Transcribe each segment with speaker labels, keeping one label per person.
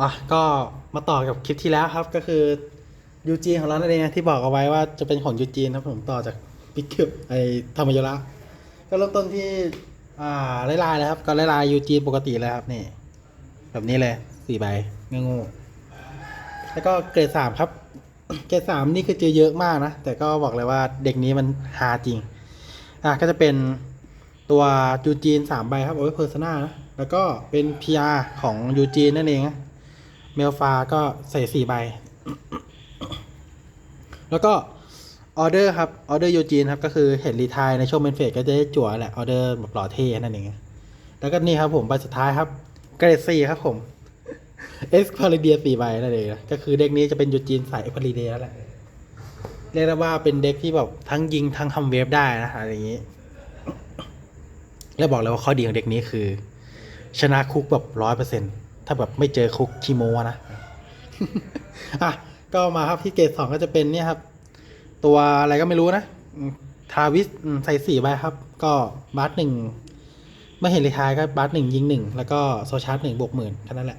Speaker 1: อะก็มาต่อกับคลิปที่แล้วครับก็คือยูจีของเรานั่นเองนะที่บอกเอาไว้ว่าจะเป็นของยูจีนะครับผมต่อจากปิกเกิลไอธรรมยระก็เริ่มต้นที่อ่าลายลายๆเลยครับ ก็ลายลายยูจีปกติเลยครับนี่แบบนี้เลยสี่ใบงูแล้วก็เกรดสามครับ เกรดสามนี่คือเจอเยอะมากนะ แต่ก็บอกเลยว่าเด็กนี้มันฮาจริง อะก็จะเป็นตัวยูจีนสามใบครับเอาไว้เพอร์ซนานะแล้วก็เป็น PR ของยูจีนนั่นเองนะ เมลฟาก็ใส่สี่ใบ แล้วก็ออเดอร์ครับออเดอร์ยูจีนครับก็คือเห็นรีทายในช่วงเมนเฟสก็จะได้จั่วแหละออเดอร์แบบหล่อเท่นั่นเองแล้วก็นี่ครับผมใบสุดท้ายครับเกรดสี่ครับผมเอ็กซ์พาริเดียสี่ใบนั่นเองก็คือเด็กนี้จะเป็นยูจีนสายเอ็กซ์พาริเดียแล้วแหละเรียกได้ว่าเป็นเด็กที่แบบทั้งยิงทั้งทำเวฟได้นะอะไรอย่างนี้ แล้วบอกเลยว่าข้อดีของเด็กนี้คือ ชนะคุกแบบร้อยเปอร์เซ็นต์ ถ้าแบบไม่เจอคุกคีโมนะอะก็มาครับที่เกรดสองก็จะเป็นเนี่ยครับ ตัวอะไรก็ไม่รู้นะทาวิสใส่สี่ใบครับ ก็บาร์หนึ่งไม่เห็นเลยทายก็บาร์หนึ่งยิงหนึ่งแล้วก็โซชาร์จหนึ่งบวกหมื่นแค่นั้นแหละ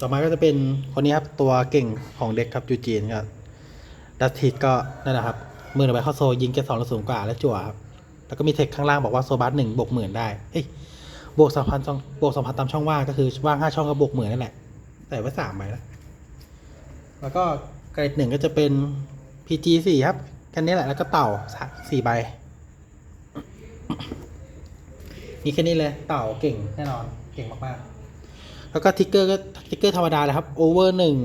Speaker 1: ต่อมาก็จะเป็นคนนี้ครับ ตัวเก่งของเด็กครับจูจีนก็ดัตทิดก็นั่นแหละครับมือหนึ่งใบเข้าโซยิงเกรดสองแล้วสูงกว่าแล้วจั่วครับแล้วก็มีเทคข้างล่างบอกว่าโซบัสหนึ่งบวกหมื่นได้เอ้ย บวกสองพันช่องบวกสองพันตามช่องว่างก็คือว่างห้าช่องก็บวกหมื่นนั่นแหละ แต่ไว้สามใบแล้วแล้วก็เกรดหนึ่งก็จะเป็น PG สี่ครับแค่นี้แหละแล้วก็เต่าสะสี่ใบมีแค่นี้เลยเต่าเก่งแน่นอนเก่งมากๆ แล้วก็ทิกเกอร์ก็ทิกเกอร์ธรรมดาเลยครับโอเวอร์หนึ่ง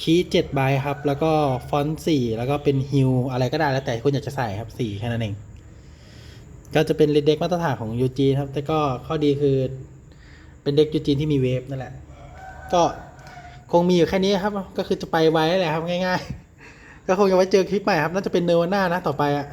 Speaker 1: คีย์เจ็ดใบครับ แล้วก็ฟอนต์สี่แล้วก็เป็นฮิวอะไรก็ได้แล้วแต่คุณอยากจะใส่ครับสี่แค่นั้นเอง ก็จะเป็นเด็กมาตรฐานของยูจีครับ แต่ก็ข้อดีคือเป็นเด็กยูจีที่มีเวฟนั่นแหละ ก็คงมีอยู่แค่นี้ครับ ก็คือจะไปไว้แหละครับง่าย ๆ ก็คงจะไว้เจอคลิปใหม่ครับ น่าจะเป็นเนวาน่านะต่อไปอะ